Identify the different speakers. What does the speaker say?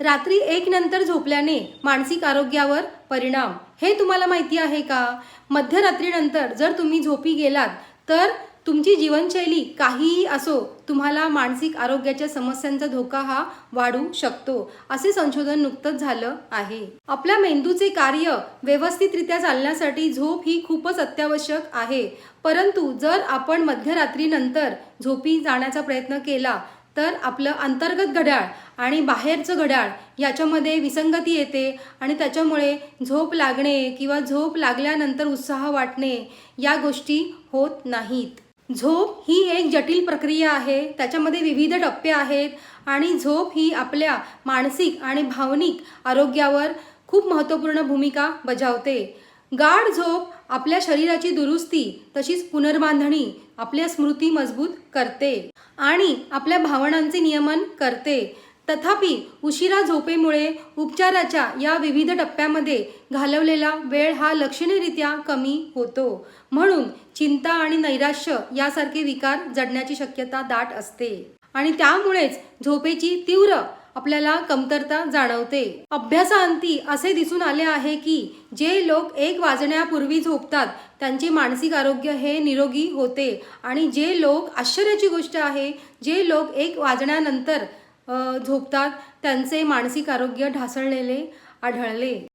Speaker 1: रात्री एक नंतर झोपल्याने मानसिक आरोग्यावर परिणाम. हे तुम्हाला माहिती आहे का? मध्यरात्रीनंतर जर तुम्ही झोपी गेलात तर तुमची जीवनशैली काहीही असो तुम्हाला मानसिक आरोग्याच्या समस्यांचा धोका हा वाढू शकतो असे संशोधन नुकतंच झालं आहे. आपल्या मेंदूचे कार्य व्यवस्थितरित्या चालण्यासाठी झोप ही खूपच अत्यावश्यक आहे. परंतु जर आपण मध्यरात्रीनंतर झोपी जाण्याचा प्रयत्न केला तर आपलं अंतर्गत घड्याळ आणि बाहेरचं घड्याळ याच्यामध्ये विसंगती येते आणि त्याच्यामुळे झोप लागणे किंवा झोप लागल्यानंतर उत्साह वाटणे या गोष्टी होत नाहीत. झोप ही एक जटिल प्रक्रिया आहे त्याच्यामध्ये विविध टप्पे आहेत आणि झोप ही आपल्या मानसिक आणि भावनिक आरोग्यावर खूप महत्त्वपूर्ण भूमिका बजावते. गाढ झोप आपल्या शरीराची दुरुस्ती तशीच पुनर्बांधणी आपल्या स्मृती मजबूत करते आणि आपल्या भावनांचे नियमन करते. तथापि उशिरा झोपेमुळे उपचाराच्या या विविध टप्प्यामध्ये घालवलेला वेळ हा लक्षणीयरित्या कमी होतो. म्हणून चिंता आणि नैराश्य यासारखे विकार जडण्याची शक्यता दाट असते. आणि त्यामुळेच झोपेची तीव्र आपल्याला कमतरता जाणवते. अभ्यासाअंती असे दिसून आले आहे की जे लोक एक वाजण्यापूर्वी झोपतात त्यांचे मानसिक आरोग्य हे निरोगी होते. आणि जे लोक आश्चर्याची गोष्ट आहे जे लोक एक वाजण्यानंतर झोपतात त्यांचे मानसिक आरोग्य ढासळलेले आढळले.